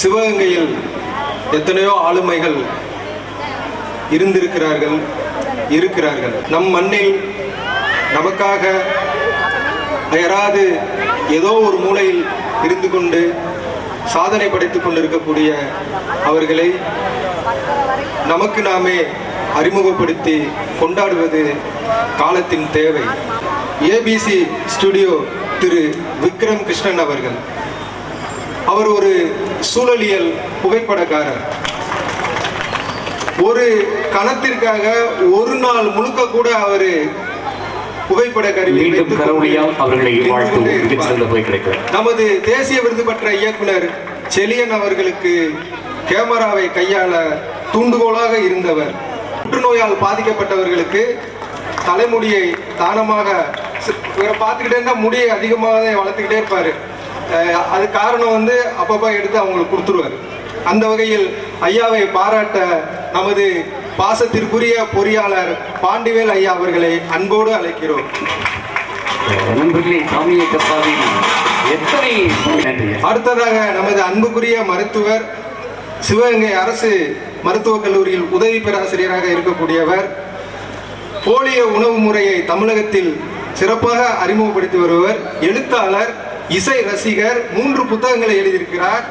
சிவகங்கையில் எத்தனையோ ஆளுமைகள் இருந்திருக்கிறார்கள் இருக்கிறார்கள். நம் மண்ணில் நமக்காக யாராவது ஏதோ ஒரு மூலையில் இருந்து கொண்டு சாதனை படைத்துக் கொண்டிருக்கக்கூடிய அவர்களை நமக்கு நாமே அறிமுகப்படுத்தி கொண்டாடுவது காலத்தின் தேவை. ஏபிசி ஸ்டுடியோ திரு விக்ரம் கிருஷ்ணன் அவர்கள். அவர் ஒரு சூழலியல் புகைப்படக்காரர். ஒரு கணத்திற்காக ஒரு நாள் முழுக்க கூட அவர் புகைப்பட கருவி நமது தேசிய விருது பெற்ற இயக்குனர் செலியன் அவர்களுக்கு கேமராவை கையாள தூண்டுகோலாக இருந்தவர். புற்றுநோயால் பாதிக்கப்பட்டவர்களுக்கு தலைமுடியை தானமாக இவரை பார்த்துக்கிட்டே இருந்தால் முடியை அதிகமாக வளர்த்துக்கிட்டே இருப்பார். அது காரணம் வந்து அப்பப்போ எடுத்து அவங்களுக்கு கொடுத்துருவார். அந்த வகையில் ஐயாவை பாராட்ட நமது பாசத்திற்குரிய பொறியாளர் பாண்டிவேல் ஐயா அவர்களை அன்போடு அழைக்கிறோம். அடுத்ததாக நமது அன்புக்குரிய மருத்துவர் சிவகங்கை அரசு மருத்துவக் கல்லூரியில் உதவி பேராசிரியராக இருக்கக்கூடியவர் போலியோ உணவு முறையை தமிழகத்தில் சிறப்பாக அறிமுகப்படுத்தி வருவர் எழுத்தாளர் இசை ரசிகர் மூன்று புத்தகங்களை எழுதியிருக்கிறார்.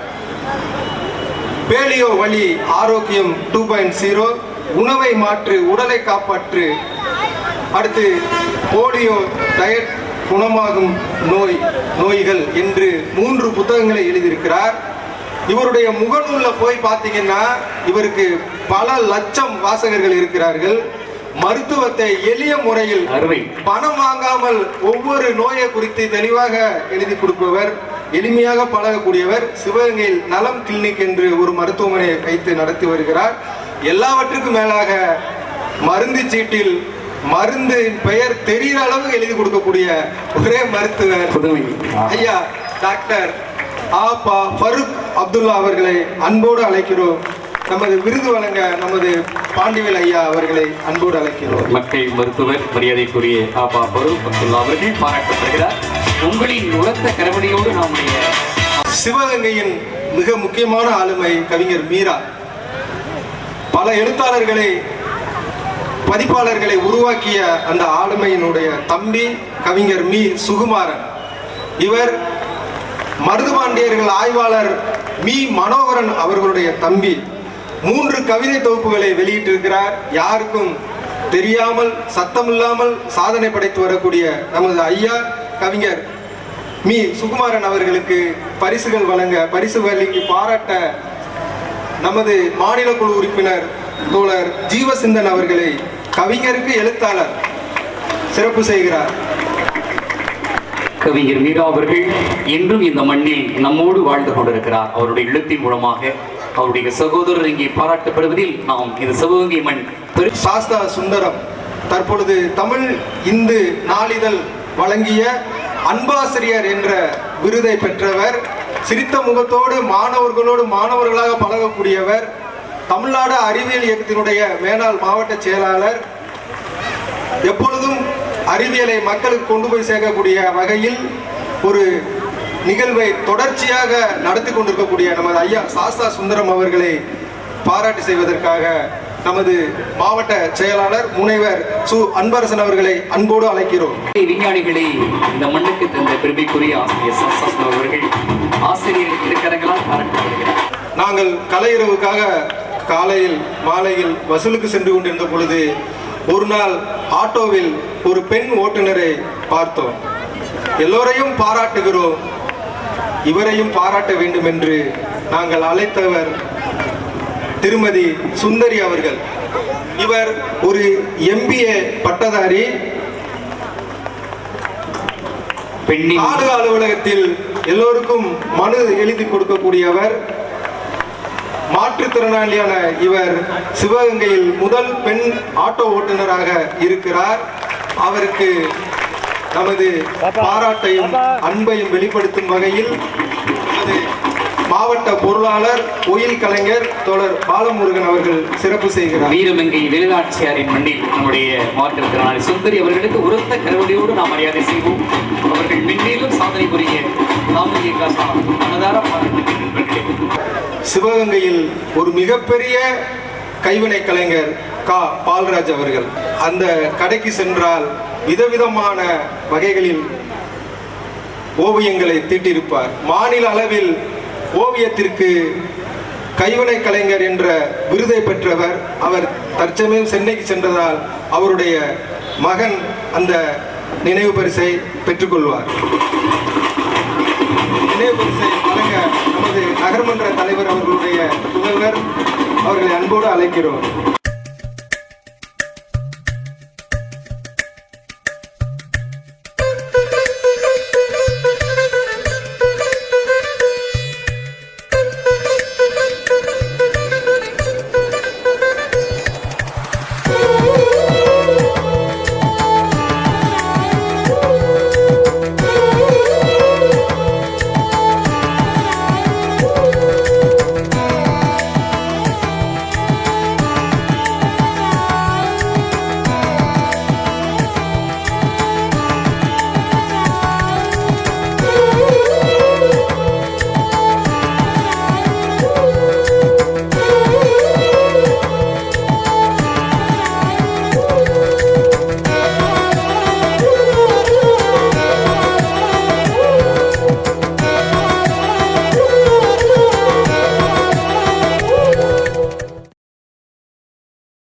பேலியோ வழி ஆரோக்கியம் டூ பாயிண்ட் ஜீரோ உணவை மாற்று உடலை காப்பாற்று. அடுத்து போலியோ டயட் குணமாகும் நோய் நோய்கள் என்று மூன்று புத்தகங்களை எழுதியிருக்கிறார். இவருடைய முகநூலில் போய் பார்த்தீங்கன்னா இவருக்கு பல லட்சம் வாசகர்கள் இருக்கிறார்கள். மருத்துவத்தை எளிய முறையில் பணம் வாங்காமல் ஒவ்வொரு நோயை குறித்து தெளிவாக எழுதி கொடுப்பவர் எளிமையாக பழகக்கூடியவர் சிவகங்கையில் நலம் கிளினிக் என்று ஒரு மருத்துவமனையை வைத்து நடத்தி வருகிறார். எல்லாவற்றுக்கும் மேலாக மருந்து சீட்டில் மருந்து பெயர் தெரிகிற அளவு எழுதி கொடுக்கக்கூடிய ஒரே மருத்துவர் ஐயா டாக்டர் ஆபா ஃபருக் அப்துல்லா அவர்களை அன்போடு அழைக்கிறோம். நமது விருது வழங்க நமது பாண்டிவேல் ஐயா அவர்களை அன்போடு அழைக்கிறோம். மக்கள் மருத்துவர் மரியாதைக்குரிய ஆபா பரூக் அப்துல்லா அவர்கள் பாராட்டப்படுகிறார். உங்களின் உரத்த கரவடியோடு நம்முடைய சிவகங்கையின் மிக முக்கியமான ஆளுமை கவிஞர் மீரா. பல எழுத்தாளர்களை பதிப்பாளர்களை உருவாக்கிய அந்த ஆளுமையினுடைய தம்பி கவிஞர் மீ. சுகுமாரன். இவர் மருதுபாண்டியர்கள் ஆய்வாளர் மீ. மனோகரன் அவர்களுடைய தம்பி. மூன்று கவிதை தொகுப்புகளை வெளியிட்டிருக்கிறார். யாருக்கும் தெரியாமல் சத்தமில்லாமல் சாதனை படைத்து வரக்கூடிய நமது ஐயா கவிஞர் மீ. சுகுமாரன் அவர்களுக்கு பரிசுகள் வழங்க பரிசு வழங்கி பாராட்ட நமது மாநில குழு உறுப்பினர் தோழர் ஜீவசிந்தன் அவர்களை கவிஞருக்கு எழுத்தாளர் சிறப்பு செய்கிறார். கவிஞர் மீரா அவர்கள் என்றும் இந்த மண்ணில் நம்மோடு வாழ்ந்து கொண்டிருக்கிறார். அவருடைய எழுத்தின் மூலமாக அவருடைய சகோதரர் இங்கே பாராட்டப்படுவதில் நாம் இந்த சிவகங்கை மண் சாஸ்தா சுந்தரம் தற்பொழுது தமிழ் இந்து நாளிதழ் வழங்கிய அன்பாசிரியர் என்ற விருதை பெற்றவர் சிரித்த முகத்தோடு மாணவர்களோடு மாணவர்களாக பழகக்கூடியவர் தமிழ்நாடு அறிவியல் இயக்கத்தினுடைய மேலாள் மாவட்ட செயலாளர் எப்பொழுதும் அறிவியலை மக்களுக்கு கொண்டு போய் சேர்க்கக்கூடிய வகையில் ஒரு நிகழ்வை தொடர்ச்சியாக நடத்தி கொண்டிருக்கக்கூடிய நமது ஐயா சாஸ்தா சுந்தரம் அவர்களை பாராட்டு செய்வதற்காக நமது மாவட்ட செயலாளர் முனைவர் சு. அன்பரசன் அவர்களை அன்போடு அழைக்கிறோம். விஞ்ஞானிகளை இந்த மண்ணுக்கு தந்த பெருமைக்குரிய ஆசிரியர் சாஸ்திரம் அவர்கள் ஆசிரியர் இருக்கிறங்களால் பாராட்டப்படுகிறார் நாங்கள் கலையுறவுக்காக காலையில் மாலையில் வசூலுக்கு சென்று கொண்டிருந்த பொழுது ஒரு நாள் ஆட்டோவில் ஒரு பெண் ஓட்டுநரை பார்த்தோம். எல்லோரையும் பாராட்டுகிறோம். இவரையும் பாராட்ட வேண்டும் என்று நாங்கள் அழைத்தவர் திருமதி சுந்தரி அவர்கள். இவர் ஒரு எம்பிஏ பட்டதாரி. நாடு அலுவலகத்தில் எல்லோருக்கும் மனு எழுதி கொடுக்கக்கூடியவர். மாற்றுத்திறனாளியான இவர் சிவகங்கையில் முதல் பெண் ஆட்டோ ஓட்டுநராக இருக்கிறார். அவருக்கு நமது பாராட்டையும் அன்பையும் வெளிப்படுத்தும் வகையில் நமது மாவட்ட பொருளாளர் கோயில் கலைஞர் தோழர் பாலமுருகன் அவர்கள் சிறப்பு செய்கிறார். வீரமங்கை வேலுநாச்சியாரின் மண்ணில் நம்முடைய மாற்றுத்திறனாளி சுந்தரி அவர்களுக்கு உரத்த கரவடியோடு நாம் மரியாதை செய்வோம். அவர்கள் மென்மேலும் சாதனை புரிய நாம மனதார பாராட்டுகின்றேன் சிவகங்கையில் ஒரு மிகப்பெரிய கைவினை கலைஞர் கா. பால்ராஜ் அவர்கள் அந்த கடைக்கு சென்றால் விதவிதமான வகைகளில் ஓவியங்களை தீட்டியிருப்பார் மாநில அளவில் ஓவியத்திற்கு கைவினை கலைஞர் என்ற விருதை பெற்றவர். அவர் தற்சமயம் சென்னைக்கு சென்றதால் அவருடைய மகன் அந்த நினைவு பரிசை பெற்றுக்கொள்வார். நினைவு பரிசை வழங்க நமது நகர்மன்ற தலைவர் அவர்களுடைய புதல்வர் அவர்களை அன்போடு அழைக்கிறோம்.